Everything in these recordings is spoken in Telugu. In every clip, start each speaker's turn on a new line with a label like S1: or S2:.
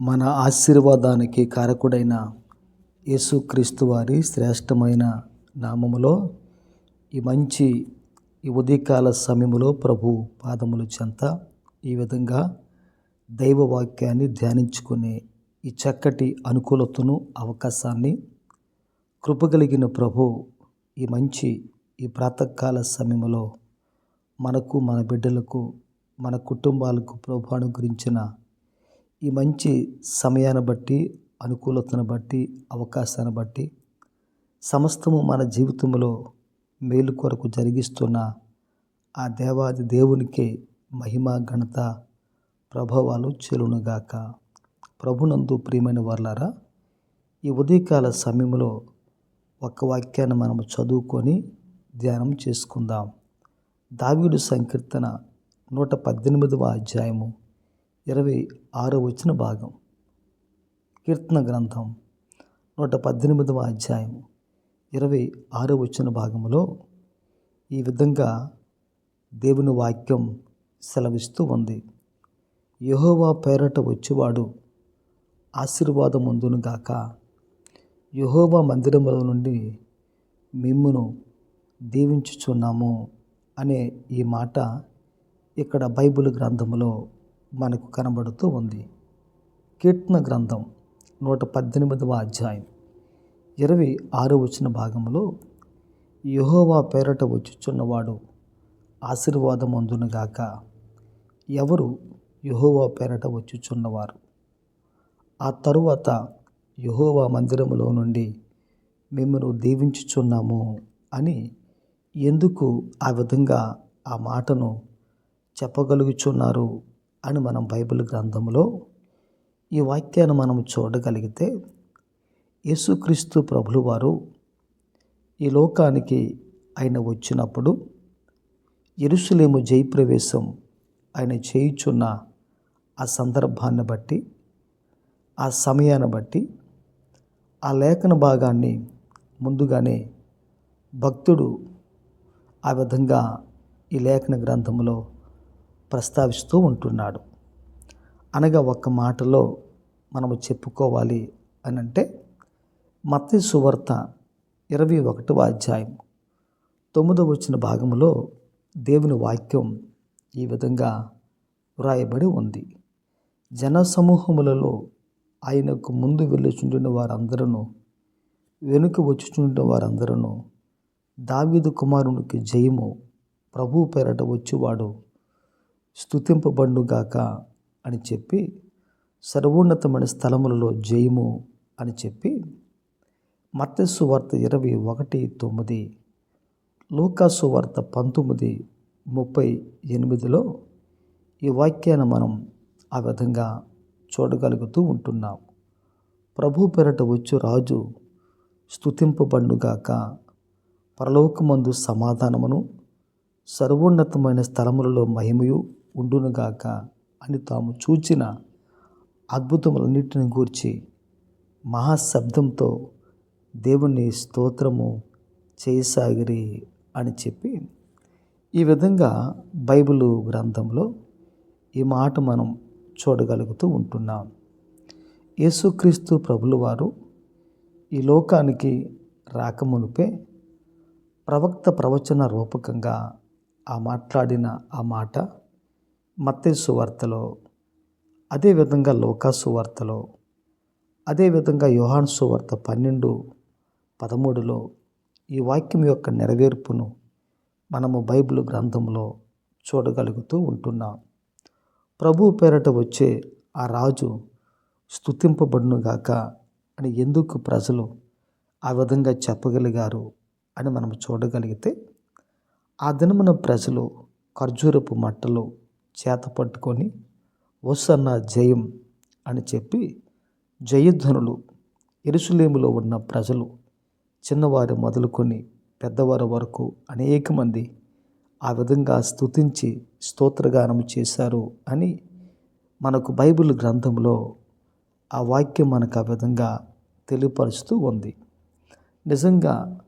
S1: మన ఆశీర్వాదానికి కారకుడైన యేసుక్రీస్తు వారి శ్రేష్టమైన నామములో ఈ మంచి ఈ ఉదయకాల సమయములో ప్రభు పాదముల చెంత ఈ విధంగా దైవ వాక్యాన్ని ధ్యానించుకునే ఈ చక్కటి అనుకూలతను అవకాశాన్ని కృపగలిగిన ప్రభు ఈ మంచి ఈ ప్రాతకాల సమయంలో మనకు మన బిడ్డలకు మన కుటుంబాలకు ప్రభు అనుగ్రహించిన ఈ మంచి సమయాన్ని బట్టి అనుకూలతను బట్టి అవకాశాన్ని బట్టి సమస్తము మన జీవితంలో మేలు కొరకు జరిగిస్తున్న ఆ దేవాది దేవునికే మహిమ ఘనత ప్రభావాలు చెలునుగాక. ప్రభునందు ప్రియమైన వర్లారా ఈ ఉదయకాల సమయంలో ఒక వాక్యాన్ని మనము చదువుకొని ధ్యానం చేసుకుందాం. దావీడు సంకీర్తన నూట పద్దెనిమిదవ అధ్యాయము. ఇరవై ఆరో వచ్చిన భాగం. కీర్తన గ్రంథం నూట పద్దెనిమిదవ అధ్యాయం ఇరవై ఆరో వచ్చిన భాగంలో ఈ విధంగా దేవుని వాక్యం సెలవిస్తూ ఉంది. యహోవా పేరట వచ్చేవాడు ఆశీర్వాదం గాక. యహోవా మందిరముల నుండి మిమ్మును దీవించుచున్నాము అనే ఈ మాట ఇక్కడ బైబిల్ గ్రంథంలో మనకు కనబడుతూ ఉంది. కీర్తన గ్రంథం నూట పద్దెనిమిదవ అధ్యాయం ఇరవై ఆరు వచ్చిన భాగంలో యహోవా పేరట వచ్చుచున్నవాడు ఆశీర్వాదం అందునుగాక ఎవరు యహోవా పేరట వచ్చుచున్నవారు? ఆ తరువాత యహోవా మందిరములో నుండి మిమ్మల్ని దీవించుచున్నాము అని ఎందుకు ఆ విధంగా ఆ మాటను చెప్పగలుగుచున్నారు? అని మనం బైబిల్ గ్రంథంలో ఈ వాక్యాన్ని మనం చూడగలిగితే యేసుక్రీస్తు ప్రభులు వారు ఈ లోకానికి ఆయన వచ్చినప్పుడు ఎరుసలేము జయప్రవేశం ఆయన చేయుచున్న ఆ సందర్భాన్ని బట్టి ఆ సమయాన్ని బట్టి ఆ లేఖన భాగాన్ని ముందుగానే భక్తుడు ఆ విధంగా ఈ లేఖన గ్రంథంలో ప్రస్తావిస్తూ ఉంటున్నాడు. అనగా ఒక మాటలో మనము చెప్పుకోవాలి అని అంటే మత్తి సువార్త ఇరవై ఒకటవ అధ్యాయం తొమ్మిదవ వచ్చిన భాగంలో దేవుని వాక్యం ఈ విధంగా వ్రాయబడి ఉంది. జనసమూహములలో ఆయనకు ముందు వెళ్ళుచుండిన వారందరూ వెనుక వచ్చుచుండిన వారందరూ దావీదు కుమారునికి జయము ప్రభు పేరట వచ్చేవాడు స్థుతింపబడుగాక అని చెప్పి సర్వోన్నతమైన స్థలములలో జయము అని చెప్పి మత్స్సు వార్త ఇరవై ఒకటి తొమ్మిది లోకాసు వార్త పంతొమ్మిది ముప్పై ఎనిమిదిలో ఈ వాక్యాన్ని మనం ఆ విధంగా చూడగలుగుతూ ఉంటున్నాం. ప్రభు పెరట వచ్చు రాజు స్థుతింపబండుగాక పరలోకమందు సమాధానమును సర్వోన్నతమైన స్థలములలో మహిమయు ఉండునుగాక అని తాము చూచిన అద్భుతములన్నిటిని గూర్చి మహాశబ్దంతో దేవుని స్తోత్రము చేయసాగిరి అని చెప్పి ఈ విధంగా బైబిల్ గ్రంథంలో ఈ మాట మనం చూడగలుగుతూ ఉంటున్నాం. యేసుక్రీస్తు ప్రభులు వారు ఈ లోకానికి రాకమునిపే ప్రవక్త ప్రవచన రూపకంగా ఆ మాట్లాడిన ఆ మాట మత్తేసు వార్తలో అదేవిధంగా లోకాసు వార్తలో అదేవిధంగా యోహాన్సు వార్త పన్నెండు పదమూడులో ఈ వాక్యం యొక్క నెరవేర్పును మనము బైబిల్ గ్రంథంలో చూడగలుగుతూ ఉంటున్నాం. ప్రభు పేరట వచ్చే ఆ రాజు స్థుతింపబడునుగాక అని ఎందుకు ప్రజలు ఆ విధంగా చెప్పగలిగారు అని మనం చూడగలిగితే ఆ దినమున ప్రజలు ఖర్జూరపు మట్టలు చేత పట్టుకొని ఓసన్న జయం అని చెప్పి జయధ్వనులు ఎరుసలేములో ఉన్న ప్రజలు చిన్నవారు మొదలుకొని పెద్దవారి వరకు అనేక మంది ఆ విధంగా స్తుతించి స్తోత్రగానం చేశారు అని మనకు బైబిల్ గ్రంథంలో ఆ వాక్యం మనకు ఆ విధంగా తెలియపరుస్తూ ఉంది. నిజంగా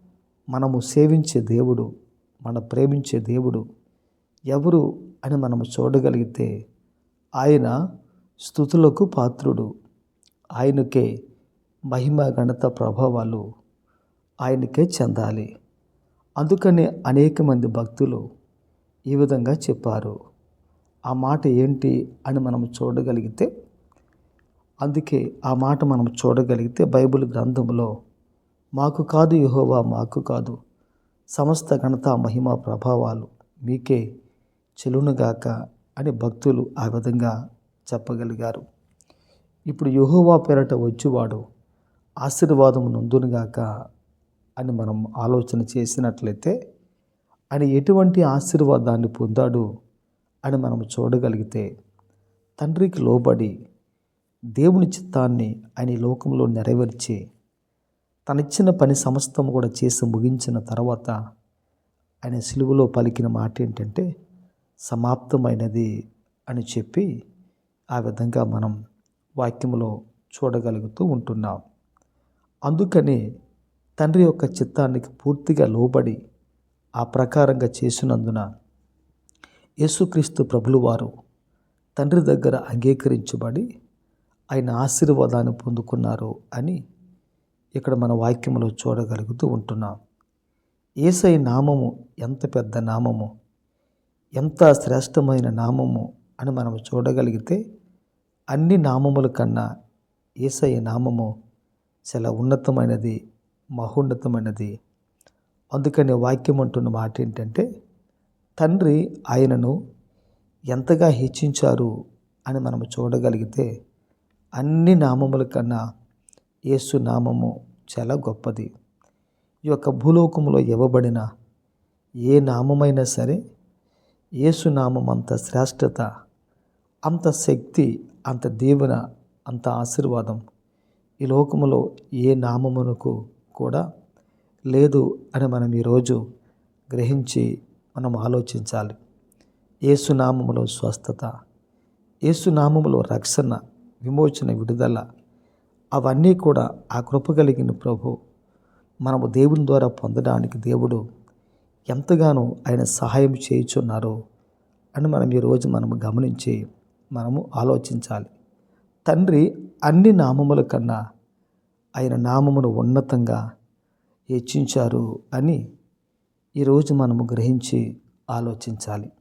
S1: మనము సేవించే దేవుడు మన ప్రేమించే దేవుడు ఎవరు అని మనము చూడగలిగితే ఆయన స్థుతులకు పాత్రుడు. ఆయనకే మహిమ గణత ప్రభావాలు ఆయనకే చెందాలి. అందుకని అనేక మంది భక్తులు ఈ విధంగా చెప్పారు. ఆ మాట ఏంటి అని మనం చూడగలిగితే అందుకే ఆ మాట మనం చూడగలిగితే బైబిల్ గ్రంథంలో మాకు కాదు యహోవా మాకు కాదు. సమస్త ఘనత మహిమ ప్రభావాలు మీకే చెలునుగాక అని భక్తులు ఆ విధంగా చెప్పగలిగారు. ఇప్పుడు యెహోవా పేరట వచ్చేవాడు ఆశీర్వాదము నొందునుగాక అని మనం ఆలోచన చేసినట్లయితే ఆయన ఎటువంటి ఆశీర్వాదాన్ని పొందాడు అని మనం చూడగలిగితే తండ్రికి లోబడి దేవుని చిత్తాన్ని ఆయన లోకంలో నెరవేర్చి తనిచ్చిన పని సమస్తం కూడా చేసి ముగించిన తర్వాత ఆయన సిలువలో పలికిన మాట ఏంటంటే సమాప్తమైనది అని చెప్పి ఆ విధంగా మనం వాక్యంలో చూడగలుగుతూ ఉంటున్నాం. అందుకని తండ్రి యొక్క చిత్తానికి పూర్తిగా లోబడి ఆ ప్రకారంగా చేసినందున యేసుక్రీస్తు ప్రభులు వారు తండ్రి దగ్గర అంగీకరించబడి ఆయన ఆశీర్వాదాన్ని పొందుకున్నారు అని ఇక్కడ మన వాక్యంలో చూడగలుగుతూ ఉంటున్నాం. ఏసై నామము ఎంత పెద్ద నామము? ఎంత శ్రేష్టమైన నామము అని మనం చూడగలిగితే అన్ని నామముల కన్నా ఏసయ్య నామము చాలా ఉన్నతమైనది మహోన్నతమైనది. అందుకని వాక్యం అంటున్న మాట ఏంటంటే తండ్రి ఆయనను ఎంతగా హెచ్చించారు అని మనం చూడగలిగితే అన్ని నామముల కన్నా యేసు నామము చాలా గొప్పది. ఈ యొక్క భూలోకంలో ఇవ్వబడిన ఏ నామమైనా సరే ఏసునామం అంత శ్రేష్టత అంత శక్తి అంత దీవెన అంత ఆశీర్వాదం ఈ లోకములో ఏ నామమునకు కూడా లేదు అని మనం ఈరోజు గ్రహించి మనం ఆలోచించాలి. ఏసునామములో స్వస్థత ఏసునామములో రక్షణ విమోచన విడుదల అవన్నీ కూడా ఆ కృప కలిగిన ప్రభు మనము దేవుని ద్వారా పొందడానికి దేవుడు ఎంతగానో ఆయన సహాయం చేయుచున్నారో అని మనం ఈరోజు మనము గమనించి మనము ఆలోచించాలి. తండ్రి అన్ని నామముల కన్నా ఆయన నామమును ఉన్నతంగా హెచ్చించారు అని ఈరోజు మనము గ్రహించి ఆలోచించాలి.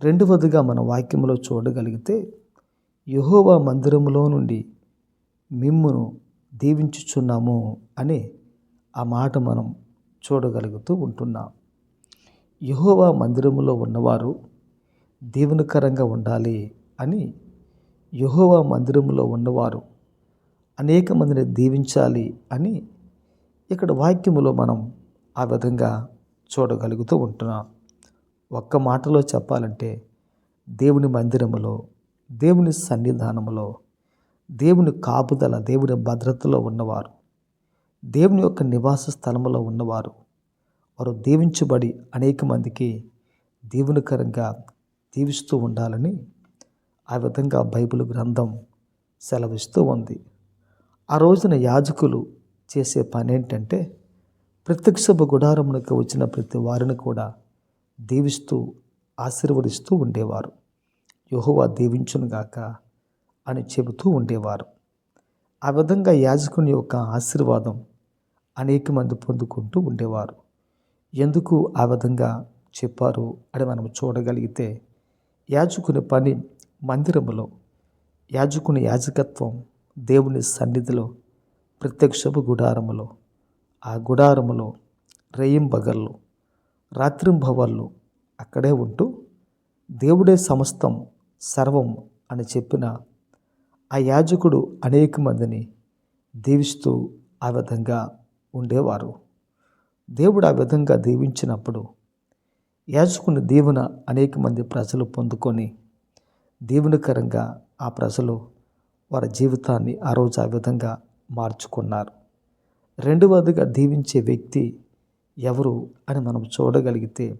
S1: రెండవదిగా మన వాక్యంలో చూడగలిగితే యహోవా మందిరములో నుండి మిమ్మును దీవించుచున్నాము అని ఆ మాట మనం చూడగలుగుతూ ఉంటున్నాం. యహోవా మందిరములో ఉన్నవారు దీవెనకరంగా ఉండాలి అని యహోవా మందిరములో ఉన్నవారు అనేక మందిని దీవించాలి అని ఇక్కడ వాక్యములో మనం ఆ విధంగా చూడగలుగుతూ ఉంటున్నాం. ఒక్క మాటలో చెప్పాలంటే దేవుని మందిరములో దేవుని సన్నిధానములో దేవుని కాపుదల దేవుని భద్రతలో ఉన్నవారు దేవుని యొక్క నివాస స్థలములో ఉన్నవారు వారు దీవించబడి అనేక మందికి దీవునికరంగా దీవిస్తూ ఉండాలని ఆ విధంగా బైబిల్ గ్రంథం సెలవిస్తూ ఉంది. ఆ రోజున యాజకులు చేసే పని ఏంటంటే ప్రత్యక్షపు గుడారమునకు వచ్చిన ప్రతి వారిని కూడా దీవిస్తూ ఆశీర్వదిస్తూ ఉండేవారు. యహోవా దీవించునుగాక అని చెబుతూ ఉండేవారు. ఆ విధంగా యాజకుని యొక్క ఆశీర్వాదం అనేక మంది పొందుకుంటూ ఉండేవారు. ఎందుకు ఆ విధంగా చెప్పారు అని మనం చూడగలిగితే యాజకుని పని మందిరములో యాజకుని యాజకత్వం దేవుని సన్నిధిలో ప్రత్యక్షపు గుడారములో ఆ గుడారములో రేయింబగళ్ళు రాత్రింభవళ్ళు అక్కడే ఉంటూ దేవుడే సమస్తం సర్వం అని చెప్పిన ఆ యాజకుడు అనేక మందిని దీవిస్తూ ఆ విధంగా ఉండేవారు. దేవుడు ఆ విధంగా దీవించినప్పుడు యాజకుని దీవెన అనేక మంది ప్రజలు పొందుకొని దీవెనకరంగా ఆ ప్రజలు వారి జీవితాన్ని ఆ రోజు ఆ విధంగా మార్చుకున్నారు. రెండవదిగా దీవించే వ్యక్తి ఎవరు అని మనం చూడగలిగితే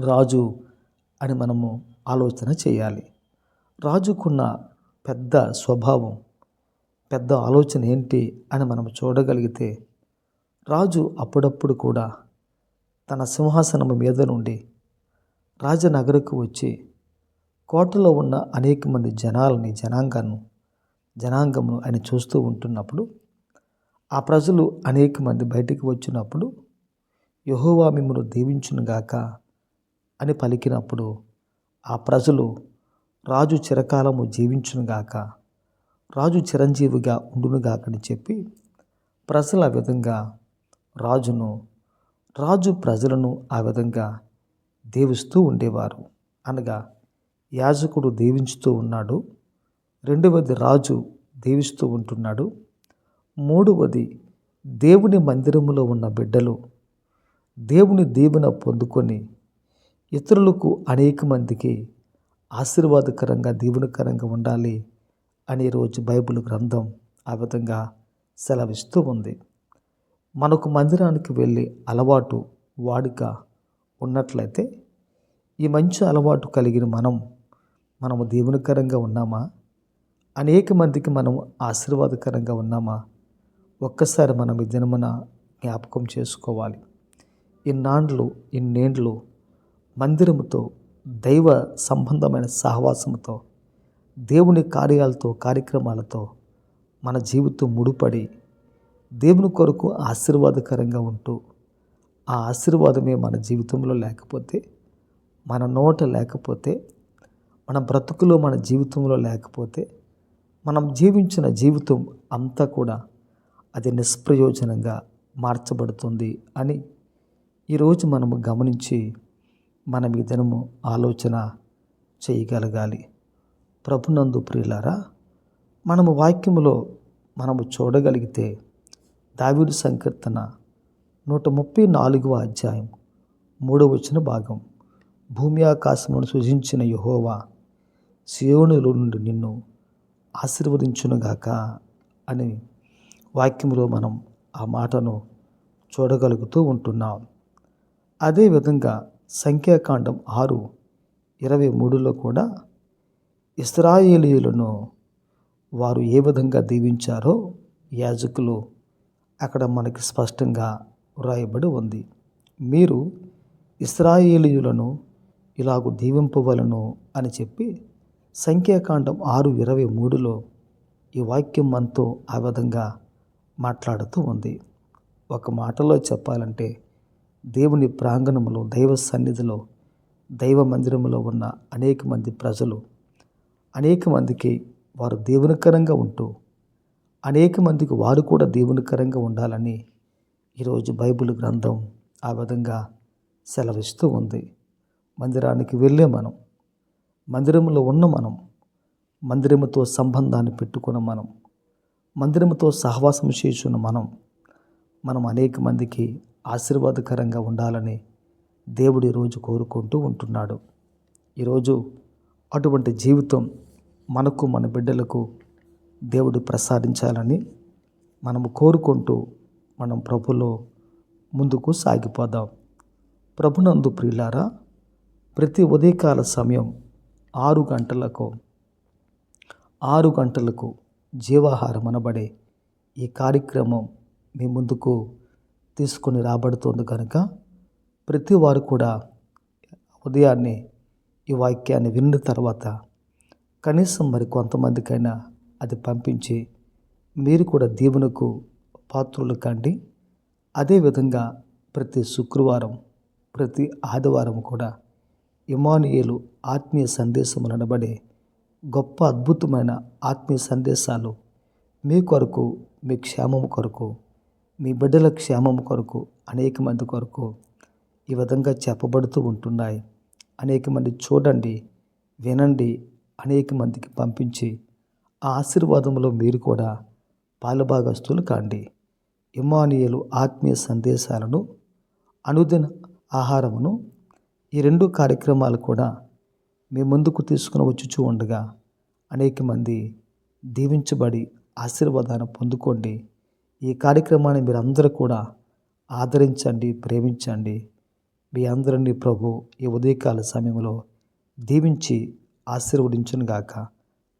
S1: రాజు అని మనము ఆలోచన చేయాలి. రాజుకున్న పెద్ద స్వభావం పెద్ద ఆలోచన ఏంటి అని మనం చూడగలిగితే రాజు అప్పుడప్పుడు కూడా తన సింహాసనము మీద నుండి రాజనగరకు వచ్చి కోటలో ఉన్న అనేక మంది జనాలని జనాంగాన్ని జనాంగమును ఆయన చూస్తూ ఉంటున్నప్పుడు ఆ ప్రజలు అనేక మంది బయటికి వచ్చినప్పుడు యహోవా మిమ్మను దీవించునుగాక అని పలికినప్పుడు ఆ ప్రజలు రాజు చిరకాలము జీవించునుగాక రాజు చిరంజీవిగా ఉండునుగాకని చెప్పి ప్రజలు ఆ విధంగా రాజును రాజు ప్రజలను ఆ విధంగా దీవిస్తూ ఉండేవారు. అనగా యాజకుడు దీవించుతూ ఉన్నాడు రెండవది రాజు దీవిస్తూ ఉంటున్నాడు మూడవది దేవుని మందిరములో ఉన్న బిడ్డలు దేవుని దీవెన పొందుకొని ఇతరులకు అనేక మందికి ఆశీర్వాదకరంగా దీవెనకరంగా ఉండాలి అనే రోజు బైబిల్ గ్రంథం ఆ విధంగా సెలవిస్తూ ఉంది. మనకు మందిరానికి వెళ్ళే అలవాటు వాడుక ఉన్నట్లయితే ఈ మంచి అలవాటు కలిగిన మనం మనము దేవునికరంగా ఉన్నామా? అనేక మందికి మనం ఆశీర్వాదకరంగా ఉన్నామా? ఒక్కసారి మనం ఈ దినమున జ్ఞాపకం చేసుకోవాలి. ఇన్నాండ్లు ఇన్నేండ్లు మందిరముతో దైవ సంబంధమైన సహవాసముతో దేవుని కార్యాలతో కార్యక్రమాలతో మన జీవితం ముడిపడి దేవుని కొరకు ఆశీర్వాదకరంగా ఉంటూ ఆ ఆశీర్వాదమే మన జీవితంలో లేకపోతే మన నోట లేకపోతే మన బ్రతుకులో మన జీవితంలో లేకపోతే మనం జీవించిన జీవితం అంతా కూడా అది నిష్ప్రయోజనంగా మార్చబడుతుంది అని ఈరోజు మనము గమనించి మనం ఈ దినము ఆలోచన చేయగలగాలి. ప్రభునందు ప్రియులారా మనము వాక్యములో మనము చూడగలిగితే దావిడు సంకీర్తన నూట ముప్పై నాలుగవ అధ్యాయం మూడవ వచ్చిన భాగం. భూమి ఆకాశమును సృజించిన యహోవా సియోనులో నుండి నిన్ను ఆశీర్వదించునుగాక అని వాక్యంలో మనం ఆ మాటను చూడగలుగుతూ ఉంటున్నాం. అదేవిధంగా సంఖ్యాకాండం ఆరు ఇరవై మూడులో కూడా ఇస్రాయేలీయులను వారు ఏ విధంగా దీవించారో యాజకులు అక్కడ మనకి స్పష్టంగా వ్రాయబడి ఉంది. మీరు ఇస్రాయేలీయులను ఇలాగు దీవింపవలను అని చెప్పి సంఖ్యాకాండం ఆరు ఇరవై మూడులో ఈ వాక్యం మనతో ఆ విధంగా మాట్లాడుతూ ఉంది. ఒక మాటలో చెప్పాలంటే దేవుని ప్రాంగణంలో దైవ సన్నిధిలో దైవ మందిరంలో ఉన్న అనేక మంది ప్రజలు అనేక మందికి వారు దేవునికరంగా ఉంటూ అనేక మందికి వారు కూడా దేవునికరంగా ఉండాలని ఈరోజు బైబిల్ గ్రంథం ఆ విధంగా సెలవిస్తూ ఉంది. మందిరానికి వెళ్ళే మనం మందిరంలో ఉన్న మనం మందిరముతో సంబంధాన్ని పెట్టుకున్న మనం మందిరముతో సహవాసం చేసిన మనం మనం అనేక మందికి ఆశీర్వాదకరంగా ఉండాలని దేవుడు ఈరోజు కోరుకుంటూ ఉంటున్నాడు. ఈరోజు అటువంటి జీవితం మనకు మన బిడ్డలకు దేవుడు ప్రసాదించాలని మనము కోరుకుంటూ మనం ప్రభులో ముందుకు సాగిపోదాం. ప్రభునందు ప్రియులారా ప్రతి ఉదయకాల సమయం ఆరు గంటలకు ఆరు గంటలకు జీవాహారం అనబడే ఈ కార్యక్రమం మీ ముందుకు తీసుకొని రాబడుతోంది కనుక ప్రతి వారు కూడా ఉదయాన్నే ఈ వాక్యాన్ని విన్న తర్వాత కనీసం మరి కొంతమందికైనా అది పంపించి మీరు కూడా దీవునకు పాత్రులు కండి. అదేవిధంగా ప్రతి శుక్రవారం ప్రతి ఆదివారం కూడా ఇమానుయేలు ఆత్మీయ సందేశం అనబడే గొప్ప అద్భుతమైన ఆత్మీయ సందేశాలు మీ కొరకు మీ క్షేమం కొరకు మీ బిడ్డల క్షేమం కొరకు అనేక మంది కొరకు ఈ విధంగా చెప్పబడుతూ ఉంటున్నాయి. అనేక మంది చూడండి వినండి అనేక మందికి పంపించి ఆ ఆశీర్వాదంలో మీరు కూడా పాలుభాగస్తులు కాండి. ఇమానియలు ఆత్మీయ సందేశాలను అనుదిన ఆహారమును ఈ రెండు కార్యక్రమాలు కూడా మీ ముందుకు తీసుకుని వచ్చుచూ ఉండగా అనేక మంది దీవించబడి ఆశీర్వాదాన్ని పొందుకోండి. ఈ కార్యక్రమాన్ని మీరు అందరూ కూడా ఆదరించండి ప్రేమించండి. మీ అందరినీ ప్రభు ఈ ఉదయకాల సమయంలో దీవించి ఆశీర్వదించునుగాక. గాక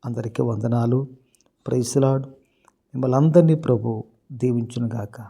S1: అందరికీ వందనాలు. ప్రైస్లాడ్ మిమ్మల్ని అందరినీ ప్రభు దీవించునుగాక.